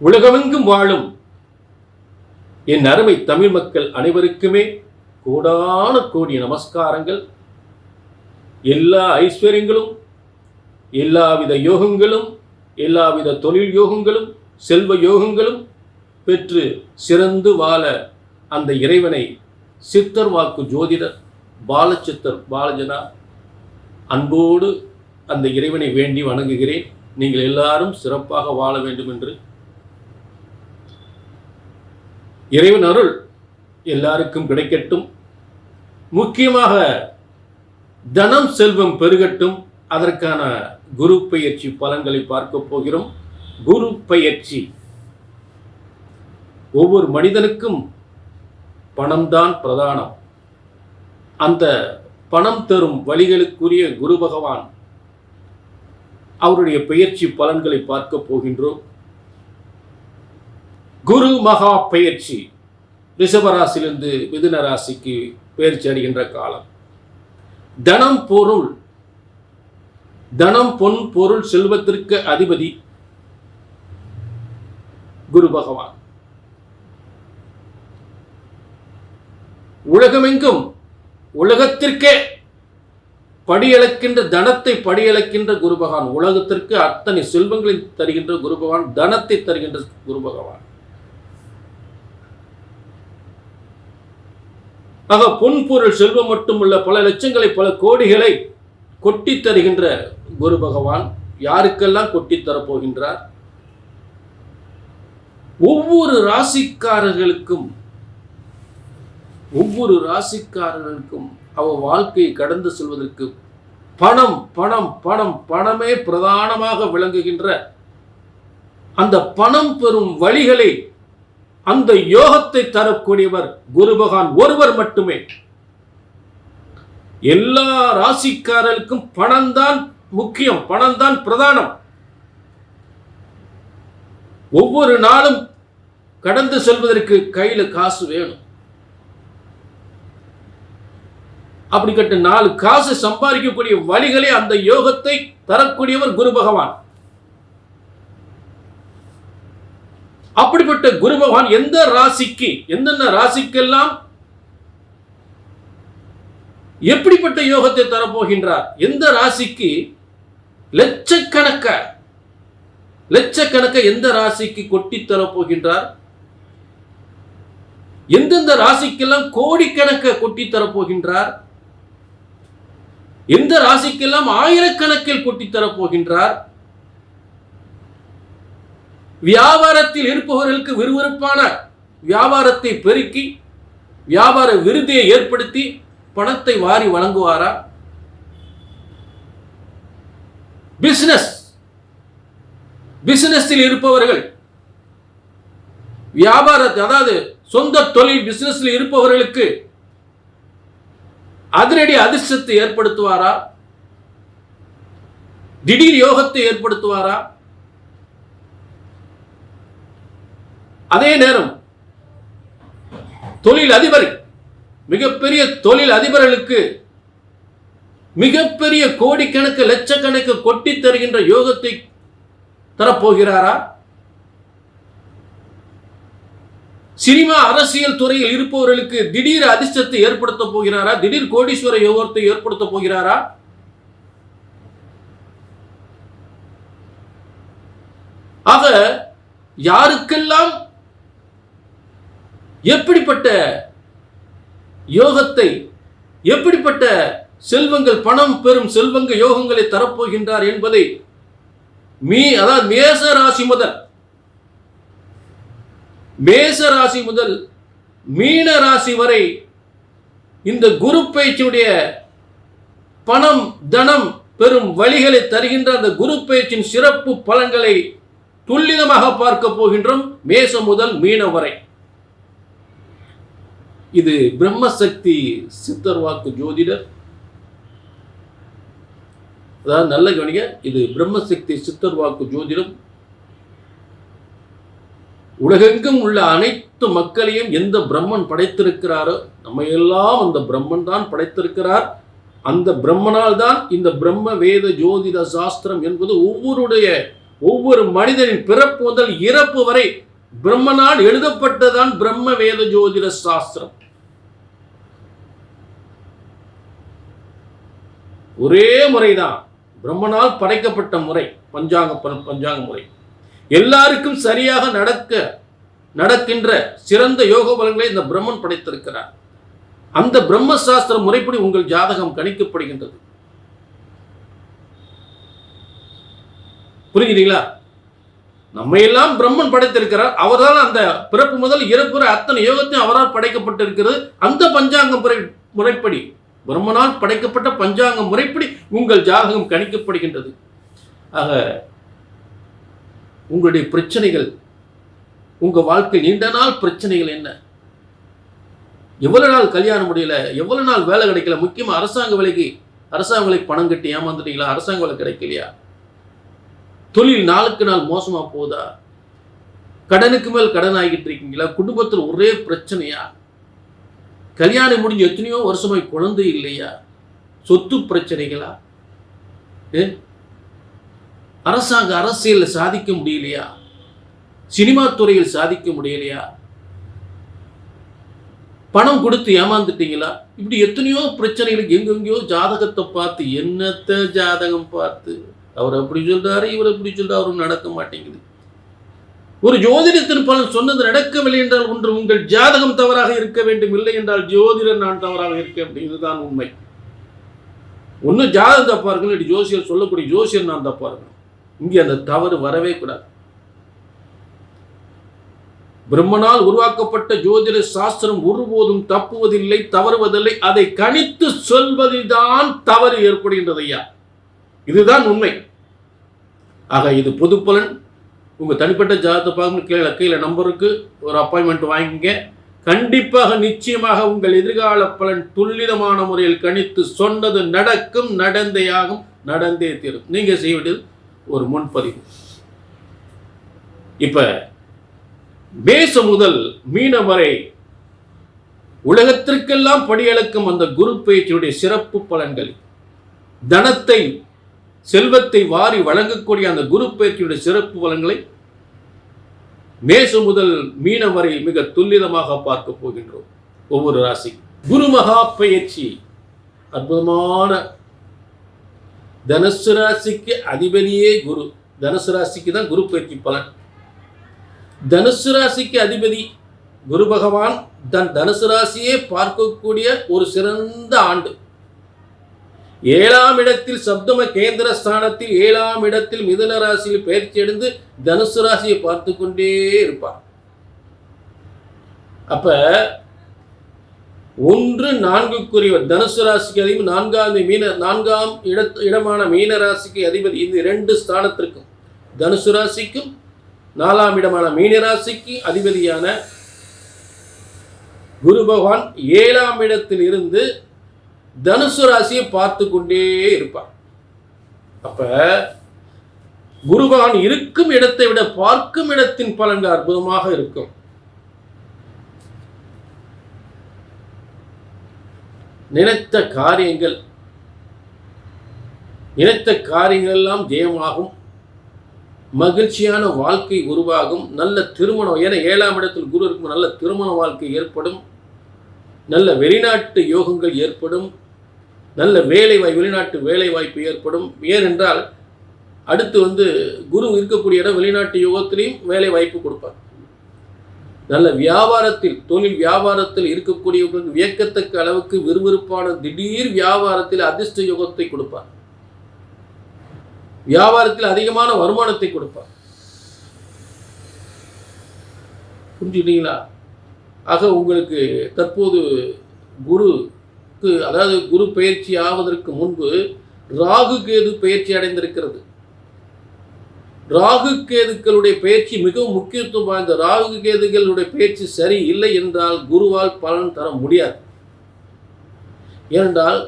உலகமெங்கும் வாழும் என் அருமை தமிழ் மக்கள் அனைவருக்குமே கோடான கோடி நமஸ்காரங்கள். எல்லா ஐஸ்வர்யங்களும் எல்லாவித யோகங்களும் எல்லாவித தொழில் யோகங்களும் செல்வ யோகங்களும் பெற்று சிறந்து வாழ அந்த இறைவனை சித்தர் வாக்கு ஜோதிடர் பாலச்சித்தர் பாலஜனா அன்போடு அந்த இறைவனை வேண்டி வணங்குகிறேன். நீங்கள் எல்லாரும் சிறப்பாக வாழ வேண்டும் என்று இறைவன் அருள் எல்லாருக்கும் கிடைக்கட்டும். முக்கியமாக தனம் செல்வம் பெருகட்டும். அதற்கான குரு பயிற்சி பலன்களை பார்க்க போகிறோம். குரு பயிற்சி. ஒவ்வொரு மனிதனுக்கும் பணம்தான் பிரதானம். அந்த பணம் தரும் வழிகளுக்குரிய குரு பகவான் அவருடைய பெயர்ச்சி பலன்களை பார்க்க போகின்றோம். குரு மகா பயிற்சி. ரிஷபராசிலிருந்து மிதுன ராசிக்கு பயிற்சி அடைகின்ற காலம். தனம் பொருள். தனம் பொன் பொருள் செல்வத்திற்கு அதிபதி குரு பகவான். உலகமெங்கும் உலகத்திற்கே படியளக்கின்ற தனத்தை படியளக்கின்ற குரு பகவான். உலகத்திற்கு அத்தனை செல்வங்களை தருகின்ற குரு பகவான் தனத்தை தருகின்ற குரு பகவான். ஆக பொன் பொருள் செல்வம் மட்டுமல்ல பல லட்சங்களை பல கோடிகளை கொட்டி தருகின்ற குரு பகவான் யாருக்கெல்லாம் கொட்டி தரப்போகின்றார்? ஒவ்வொரு ராசிக்காரர்களுக்கும் ஒவ்வொரு ராசிக்காரர்களுக்கும் அவ வாழ்க்கையை கடந்து செல்வதற்கு பணம் பணம் பணம் பணமே பிரதானமாக விளங்குகின்ற அந்த பணம் பெறும் வழிகளை அந்த யோகத்தை தரக்கூடியவர் குரு பகவான் ஒருவர் மட்டுமே. எல்லா ராசிக்காரர்களுக்கும் பணம்தான் முக்கியம் பணம் தான் பிரதானம். ஒவ்வொரு நாளும் கடந்து செல்வதற்கு கையில காசு வேணும். அப்படிப்பட்ட நாலு காசு சம்பாதிக்கக்கூடிய வழிகளே அந்த யோகத்தை தரக்கூடியவர் குரு பகவான் அப்படிப்பட்ட குரு பகவான் எந்த ராசிக்கு எந்தெந்த ராசிக்கெல்லாம் எப்படிப்பட்ட யோகத்தை தரப்போகின்றார்? எந்த ராசிக்கு லட்சக்கணக்க லட்சக்கணக்க எந்த ராசிக்கு கொட்டி தரப்போகின்றார்? எந்தெந்த ராசிக்கெல்லாம் கோடிக்கணக்க கொட்டி தரப்போகின்றார்? எந்த ராசிக்கெல்லாம் ஆயிரக்கணக்கில் கொட்டி தரப்போகின்றார்? வியாபாரத்தில் இருப்பவர்களுக்கு விறுவிறுப்பான வியாபாரத்தை பெருக்கி வியாபார விருதியை ஏற்படுத்தி பணத்தை வாரி வழங்குவாரா? பிசினஸ் பிசினஸில் இருப்பவர்கள் வியாபாரத்தை அதாவது சொந்த தொழில் பிசினஸில் இருப்பவர்களுக்கு அதிரடி அதிர்ஷ்டத்தை ஏற்படுத்துவாரா? திடீர் யோகத்தை ஏற்படுத்துவாரா? அதே நேரம் தொழில் அதிபர் மிகப்பெரிய தொழில் அதிபர்களுக்கு மிகப்பெரிய கோடிக்கணக்கு லட்சக்கணக்கு கொட்டி தருகின்ற யோகத்தை தரப்போகிறாரா? சினிமா அரசியல் துறையில் இருப்பவர்களுக்கு திடீர் அதிர்ஷ்டத்தை ஏற்படுத்த போகிறாரா? திடீர் கோடீஸ்வர யோகத்தை ஏற்படுத்த போகிறாரா? ஆக யாருக்கெல்லாம் எப்படிப்பட்ட யோகத்தை எப்படிப்பட்ட செல்வங்கள் பணம் பெறும் செல்வங்க யோகங்களை தரப்போகின்றார் என்பதை மீ அதாவது மேச ராசி முதல் மேச ராசி முதல் மீன ராசி வரை இந்த குரு பயிற்சியுடைய பணம் தனம் பெறும் வழிகளை தருகின்ற அந்த குரு பயிற்சியின் சிறப்பு பலன்களை துல்லிதமாக பார்க்க போகின்றோம் மேசம் முதல் மீன வரை. இது பிரம்மசக்தி சித்தர் வாக்கு ஜோதிடர். அதாவது நல்ல கவனிக்க இது பிரம்மசக்தி சித்தர் வாக்கு ஜோதிடம். உலகெங்கும் உள்ள அனைத்து மக்களையும் எந்த பிரம்மன் படைத்திருக்கிறாரோ நம்ம எல்லாம் அந்த பிரம்மன் தான் படைத்திருக்கிறார். அந்த பிரம்மனால் தான் இந்த பிரம்ம வேத ஜோதிட சாஸ்திரம் என்பது ஒவ்வொருடைய ஒவ்வொரு மனிதனின் பிறப்பு முதல் இறப்பு வரை பிரம்மனால் எழுதப்பட்டதான் பிரம்ம வேத ஜோதிட சாஸ்திரம். ஒரே முறைதான். பிரம்மனால் படைக்கப்பட்ட முறை பஞ்சாங்க பஞ்சாங்க முறை. எல்லாருக்கும் சரியாக நடக்க நடக்கின்ற சிறந்த யோக பலன்களை இந்த பிரம்மன் படைத்திருக்கிறார். அந்த பிரம்மசாஸ்திர முறைப்படி உங்கள் ஜாதகம் கணிக்கப்படுகின்றது. புரியுதுங்களா நம்ம எல்லாம் பிரம்மன் படைத்திருக்கிறார். அவரால் அந்த பிறப்பு முதல் இறப்புற அத்தனை யோகத்தையும் அவரால் படைக்கப்பட்டிருக்கிறது. அந்த பஞ்சாங்க முறை முறைப்படி. பிரம்மனால் படைக்கப்பட்ட பஞ்சாங்க முறைப்படி உங்கள் ஜாதகம் கணிக்கப்படுகின்றது. ஆக உங்களுடைய பிரச்சனைகள் உங்க வாழ்க்கை நீண்ட நாள் பிரச்சனைகள் என்ன? எவ்வளவு நாள் கல்யாணம் முடியல? எவ்வளவு நாள் வேலை கிடைக்கல? முக்கியமா அரசாங்க வேலைக்கு அரசாங்க வேலைக்கு பணம் கட்டி ஏமாந்துட்டீங்களா? அரசாங்க வேலை கிடைக்கலையா? தொழில் நாளுக்கு நாள் மோசமா போகுதா கடனுக்கு மேல் கடன் ஆகிட்டு இருக்கீங்களா? குடும்பத்தில் ஒரே பிரச்சனையா? கல்யாணம் முடிஞ்சு எத்தனையோ வருஷமாய் குழந்தை இல்லையா? சொத்து பிரச்சனைகளா? அரசாங்க அரசியலில் சாதிக்க முடியலையா? சினிமா துறையில் சாதிக்க முடியலையா? பணம் கொடுத்து ஏமாந்துட்டீங்களா? இப்படி எத்தனையோ பிரச்சனைகளுக்கு எங்கெங்கேயோ ஜாதகத்தை பார்த்து என்னத்த ஜாதகம் பார்த்து? அவர் அப்படி சொல்றாரு இவர் அப்படி சொல்றாரு அவரும் நடக்க மாட்டேங்குது. ஒரு ஜோதிடத்தின் பலன் சொன்னது நடக்கவில்லை என்றால் ஒன்று உங்கள் ஜாதகம் தவறாக இருக்க வேண்டும் இல்லை என்றால் ஜோதிடர் நான் தவறாக இருக்க வேண்டும் இதுதான் உண்மை. ஒன்று ஜாதகம் தப்பா இருக்கணும் இல்லாட்டி ஜோசியர் சொல்லக்கூடிய ஜோசியர் நான் தப்பா இருக்கணும். இங்கே அந்த தவறு வரவே கூடாது. பிரம்மனால் உருவாக்கப்பட்ட ஜோதிட சாஸ்திரம் ஒருபோதும் தப்புவதில்லை தவறுவதில்லை. அதை கணித்து சொல்வதில்தான் தவறு ஏற்படுகின்றது ஐயா. இதுதான் உண்மை. ஆக இது பொதுப்பலன் உங்கள் தனிப்பட்ட ஜாதகத்தை பார்க்கணும் கீழே கீழே நம்பருக்கு ஒரு அப்பாயின்மெண்ட் வாங்கிங்க கண்டிப்பாக நிச்சயமாக உங்கள் எதிர்கால பலன் துல்லிதமான முறையில் கணித்து சொன்னது நடக்கும் நடந்தேயாகும் நடந்தே தீரும். நீங்கள் செய்ய வேண்டியது ஒரு முன்பதிவு. இப்போ மேச முதல் மீனம் வரை உலகத்திற்கெல்லாம் படியளக்கும் அந்த குரு பயிற்சியுடைய சிறப்பு பலன்கள். தனத்தை செல்வத்தை வாரி வழங்கக்கூடிய அந்த குரு பயிற்சியுடைய சிறப்பு பலன்களை மேசு முதல் மீனம் வரை மிக துல்லிதமாக பார்க்க போகின்றோம். ஒவ்வொரு ராசி குரு மகா பயிற்சி. அற்புதமான. தனுசு ராசிக்கு அதிபதியே குரு. தனுசு ராசிக்கு தான் குரு பயிற்சி பலன். தனுசு ராசிக்கு அதிபதி குரு பகவான் தன் தனுசு ராசியே பார்க்கக்கூடிய ஒரு சிறந்த ஆண்டு. ஏழாம் இடத்தில் சப்தம கேந்திர ஸ்தானத்தில் ஏழாம் இடத்தில் மிதன ராசியில் பயிற்சி அடைந்து தனுசு ராசியை பார்த்து கொண்டே இருப்பார். அப்ப ஒன்று நான்குக்குரியவர். தனுசு ராசிக்கு அதிபதி நான்காம் மீன நான்காம் இட இடமான மீன ராசிக்கு அதிபதி இந்த இரண்டு ஸ்தானத்திற்கும். தனுசு ராசிக்கும் நாலாம் இடமான மீன ராசிக்கு அதிபதியான குரு பகவான் ஏழாம் இடத்தில் இருந்து தனுசு ராசியை பார்த்து கொண்டே இருப்பார். அப்ப குருவான் இருக்கும் இடத்தை விட பார்க்கும் இடத்தின் பலன்கள் அற்புதமாக இருக்கும். நினைத்த காரியங்கள் நினைத்த காரியங்கள் எல்லாம் ஜெயமாகும். மகிழ்ச்சியான வாழ்க்கை உருவாகும். நல்ல திருமணம் ஏன்னா ஏழாம் இடத்தில் குரு இருக்கும் நல்ல திருமண வாழ்க்கை ஏற்படும். நல்ல வெளிநாட்டு யோகங்கள் ஏற்படும். நல்ல வேலை வெளிநாட்டு வேலை வாய்ப்பு ஏற்படும். ஏனென்றால் அடுத்து வந்து குரு இருக்கக்கூடிய இடம் வெளிநாட்டு யோகத்திலையும் வேலை வாய்ப்பு கொடுப்பார். நல்ல வியாபாரத்தில் தொழில் வியாபாரத்தில் இருக்கக்கூடியவர்களுக்கு வியக்கத்தக்க அளவுக்கு விறுவிறுப்பான திடீர் வியாபாரத்தில் அதிர்ஷ்ட யோகத்தை கொடுப்பார். வியாபாரத்தில் அதிகமான வருமானத்தை கொடுப்பார். புரிஞ்சுக்கிட்டீங்களா? ஆக உங்களுக்கு தற்போது குரு குருக்கு அதாவது குரு பயிற்சி ஆவதற்கு முன்பு ராகு கேது பயிற்சி அடைந்திருக்கிறது. ராகு கேதுக்களுடைய பயிற்சி மிகவும் முக்கியத்துவம் வாய்ந்த ராகு கேதுகளுடைய பயிற்சி சரி இல்லை என்றால் குருவால் பலன் தர முடியாது. ஏனென்றால்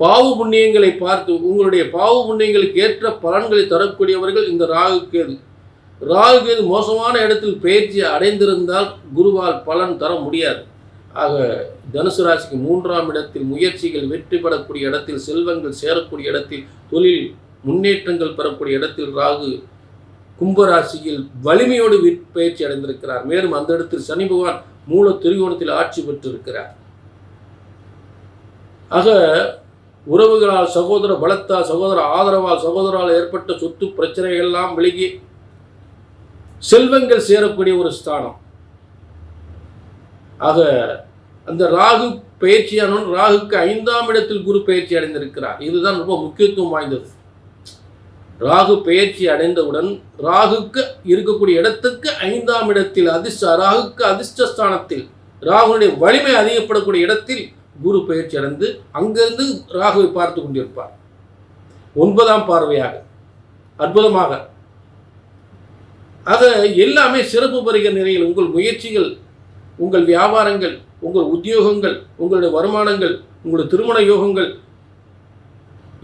பாவு புண்ணியங்களை பார்த்து உங்களுடைய பாவு புண்ணியங்களுக்கு ஏற்ற பலன்களை தரக்கூடியவர்கள் இந்த ராகு கேது. ராகு கேது மோசமான இடத்தில் பயிற்சி அடைந்திருந்தால் குருவால் பலன் தர முடியாது. ஆக தனுசு ராசிக்கு மூன்றாம் இடத்தில் முயற்சிகள் வெற்றி பெறக்கூடிய இடத்தில் செல்வங்கள் சேரக்கூடிய இடத்தில் தொழில் முன்னேற்றங்கள் பெறக்கூடிய இடத்தில் ராகு கும்பராசியில் வலிமையோடு பயிற்சி அடைந்திருக்கிறார். மேலும் அந்த இடத்தில் சனி பகவான் மூல திரிகோணத்தில் ஆட்சி பெற்றிருக்கிறார். ஆக உறவுகளால் சகோதர பலத்தால் சகோதர ஆதரவால் சகோதரால் ஏற்பட்ட சொத்து பிரச்சனைகள் எல்லாம் விலகி செல்வங்கள் சேரக்கூடிய ஒரு ஸ்தானம். ஆக அந்த ராகு பயிற்சியானவன் ராகுக்கு ஐந்தாம் இடத்தில் குரு பயிற்சி அடைந்திருக்கிறார். இதுதான் ரொம்ப முக்கியத்துவம் வாய்ந்தது. ராகு பயிற்சி அடைந்தவுடன் ராகுக்கு இருக்கக்கூடிய இடத்துக்கு ஐந்தாம் இடத்தில் அதிர்ஷ்ட ராகுக்கு அதிர்ஷ்டஸ்தானத்தில் ராகுனுடைய வலிமை அதிகப்படக்கூடிய இடத்தில் குரு பயிற்சி அடைந்து அங்கிருந்து ராகுவை பார்த்து கொண்டிருப்பார். ஒன்பதாம் பார்வையாக அற்புதமாக. ஆக எல்லாமே சிறப்பு பெறுகிற நிலையில் உங்கள் முயற்சிகள் உங்கள் வியாபாரங்கள் உங்கள் உத்தியோகங்கள் உங்களுடைய வருமானங்கள் உங்களுடைய திருமண யோகங்கள்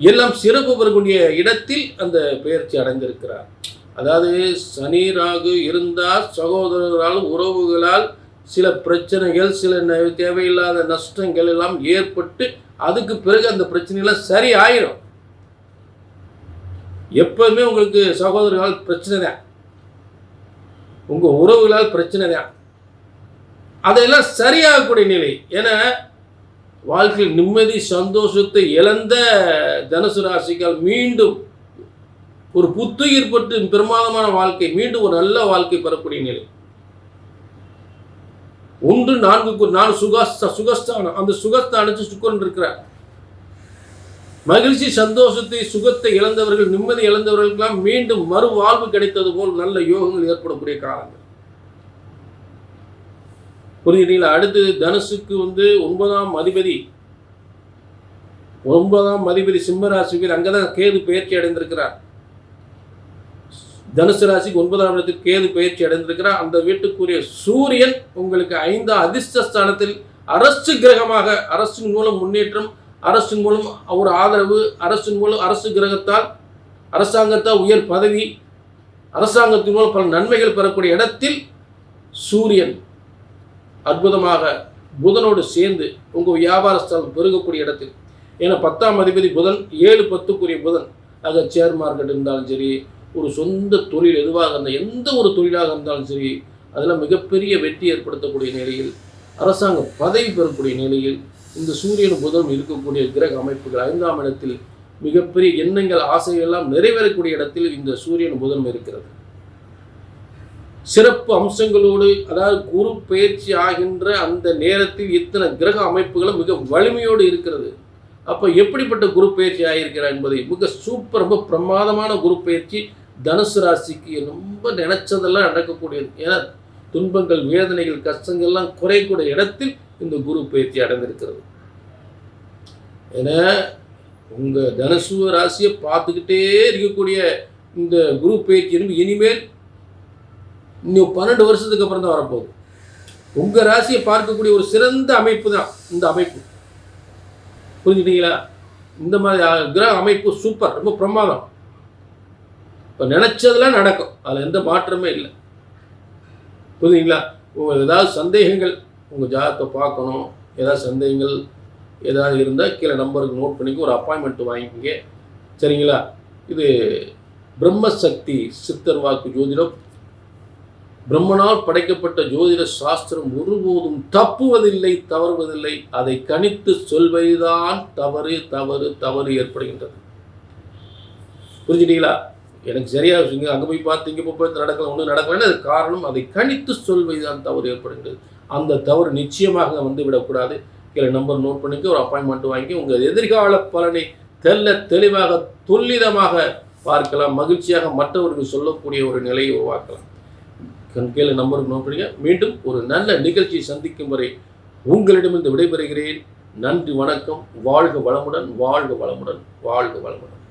எல்லாம் சிறப்பு பெறக்கூடிய இடத்தில் அந்த பெயர்ச்சி அடைந்திருக்கிறார். அதாவது சனி ராகு இருந்தால் சகோதரர்களால் உறவுகளால் சில பிரச்சனைகள் சில ந- தேவையில்லாத நஷ்டங்கள் எல்லாம் ஏற்பட்டு அதுக்கு பிறகு அந்த பிரச்சனைலாம் சரி ஆயிடும் எப்பவுமே உங்களுக்கு சகோதரர்களால் பிரச்சனை தான். உங்கள் உறவுகளால் பிரச்சனை தான். அதெல்லாம் சரியாகக்கூடிய நிலை. ஏன்னா வாழ்க்கையில் நிம்மதி சந்தோஷத்தை இழந்த தனுசு ராசிக்கால் மீண்டும் ஒரு புத்துயிர் பெற்று பிரமாதமான வாழ்க்கை மீண்டும் ஒரு நல்ல வாழ்க்கை பெறக்கூடிய நிலை. ஒன்று நான்கு நாலு சுகஸ்த சுகஸ்தானம். அந்த சுகஸ்தானத்தில் சுக்கரன் இருக்கிறார். மகிழ்ச்சி சந்தோஷத்தை சுகத்தை இழந்தவர்கள் நிம்மதி இழந்தவர்களுக்கெல்லாம் மீண்டும் மறுவாழ்வு கிடைத்தது போல் நல்ல யோகங்கள் ஏற்படக்கூடிய காலங்கள். புரியுறீங்களா அடுத்து தனுசுக்கு வந்து ஒன்பதாம் அதிபதி. ஒன்பதாம் அதிபதி சிம்ம ராசிக்கு அங்கதான் கேது பயிற்சி அடைந்திருக்கிறார். தனுசு ராசிக்கு ஒன்பதாம் இடத்துக்கு கேது பயிற்சி அடைந்திருக்கிறார். அந்த வீட்டுக்குரிய சூரியன் உங்களுக்கு ஐந்தாம் அதிர்ஷ்டஸ்தானத்தில் அரசு கிரகமாக அரசின் மூலம் முன்னேற்றம் அரசின் மூலம் ஒரு ஆதரவு அரசின் மூலம் அரசு கிரகத்தால் அரசாங்கத்தால் உயர் பதவி அரசாங்கத்தின் மூலம் பல நன்மைகள் பெறக்கூடிய இடத்தில் சூரியன். அற்புதமாக புதனோடு சேர்ந்து உங்கள் வியாபார ஸ்தலம் பெருகக்கூடிய இடத்தில். ஏன்னா பத்தாம் அதிபதி புதன் ஏழு பத்துக்குரிய புதன். ஆக ஷேர் மார்க்கெட் இருந்தாலும் சரி ஒரு சொந்த தொழில் எதுவாக இருந்தால் எந்த ஒரு தொழிலாக இருந்தாலும் சரி அதில் மிகப்பெரிய வெற்றி ஏற்படுத்தக்கூடிய நிலையில் அரசாங்க பதவி பெறக்கூடிய நிலையில் இந்த சூரியன் புதன் இருக்கக்கூடிய கிரக அமைப்புகள் ஐந்தாம் இடத்தில் மிகப்பெரிய எண்ணங்கள் ஆசைகள் எல்லாம் நிறைவேறக்கூடிய இடத்தில் இந்த சூரியன் புதன் இருக்கிறது. சிறப்பு அம்சங்களோடு அதாவது குரு பயிற்சி ஆகின்ற அந்த நேரத்தில் இத்தனை கிரக அமைப்புகளும் மிக வலிமையோடு இருக்கிறது. அப்போ எப்படிப்பட்ட குரு பயிற்சி ஆகியிருக்கிறார் என்பதை மிக சூப்பர் ரொம்ப பிரமாதமான குரு பயிற்சி தனுசு ராசிக்கு ரொம்ப நினைச்சதெல்லாம் நடக்கக்கூடியது. ஏன்னா துன்பங்கள் வேதனைகள் கஷ்டங்கள்லாம் குறையக்கூடிய இடத்தில் இந்த குரு பயிற்சி அடைந்திருக்கிறது. ஏன்னா உங்கள் தனுசு ராசியை பார்த்துக்கிட்டே இருக்கக்கூடிய இந்த குரு பயிற்சி இனிமேல் இன்னும் பன்னெண்டு வருஷத்துக்கு அப்புறம் தான் வரப்போகுது. உங்கள் ராசியை பார்க்கக்கூடிய ஒரு சிறந்த அமைப்பு தான் இந்த அமைப்பு. புரிஞ்சுட்டீங்களா இந்த மாதிரி கிரக அமைப்பு சூப்பர் ரொம்ப பிரமாதம். இப்போ நினச்சதெல்லாம் நடக்கும். அதில் எந்த மாற்றமே இல்லை. புரியுதுங்களா உங்களுக்கு ஏதாவது சந்தேகங்கள் உங்கள் ஜாதகத்தை பார்க்கணும். ஏதாவது சந்தேகங்கள் ஏதாவது இருந்தால் கீழே நம்பருக்கு நோட் பண்ணிக்க ஒரு அப்பாயின்மெண்ட் வாங்கிக்கோங்க. சரிங்களா? இது பிரம்மசக்தி சித்தர் வாக்கு ஜோதிடம் பிரம்மனால் படைக்கப்பட்ட ஜோதிட சாஸ்திரம் ஒருபோதும் தப்புவதில்லை தவறுவதில்லை. அதை கணித்து சொல்வதுதான் தவறு தவறு தவறு ஏற்படுகின்றது. புரிஞ்சுட்டீங்களா? எனக்கு சரியா வச்சுங்க அங்கே போய் பார்த்து இங்கே போய் பார்த்து நடக்கலாம் ஒன்றும் நடக்கலன்னு அது காரணம் அதை கணித்து சொல்வதுதான் தவறு ஏற்படுகின்றது. அந்த தவறு நிச்சயமாக வந்து விடக்கூடாது கீழே நம்பர் நோட் பண்ணிக்க ஒரு அப்பாயின்மெண்ட் வாங்கி உங்கள் எதிர்கால பலனை தெல்ல தெளிவாக துல்லிதமாக பார்க்கலாம். மகிழ்ச்சியாக மற்றவர்கள் சொல்லக்கூடிய ஒரு நிலையை உருவாக்கலாம். கண் கீழே நம்பருக்கு நோட் பண்ணுங்க மீண்டும் ஒரு நல்ல நிகழ்ச்சியை சந்திக்கும் வரை உங்களிடமிருந்து விடைபெறுகிறேன். நன்றி வணக்கம். வாழ்க வளமுடன் வாழ்க வளமுடன் வாழ்க வளமுடன்.